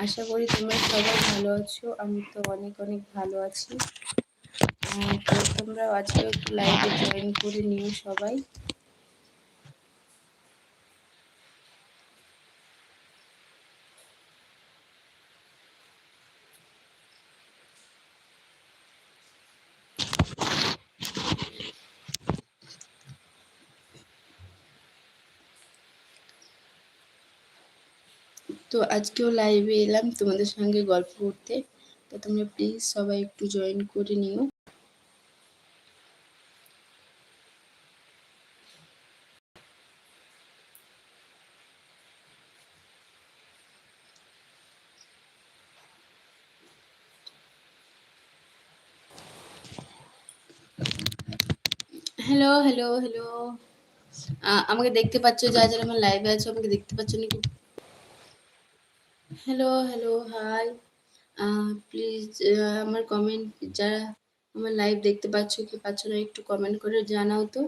আশা করি তোমরা সবাই ভালো আছো। আমি তো অনেক অনেক ভালো আছি। তোমরা আজকে একটু লাইভে জয়েন করে নিও সবাই। তো আজকেও লাইভে এলাম তোমাদের সঙ্গে গল্প করতে। তো তোমরা প্লিজ সবাই একটু জয়েন করে নিও। হ্যালো হ্যালো হ্যালো আমাকে দেখতে পাচ্ছ যা যারা আমার লাইভে আছো, আমাকে দেখতে পাচ্ছ নাকি? হ্যালো হ্যালো হাই প্লিজ আমার কমেন্ট যারা আমার লাইভ দেখতে পাচ্ছ, কি পাচ্ছ না, একটু কমেন্ট করে জানাও তো।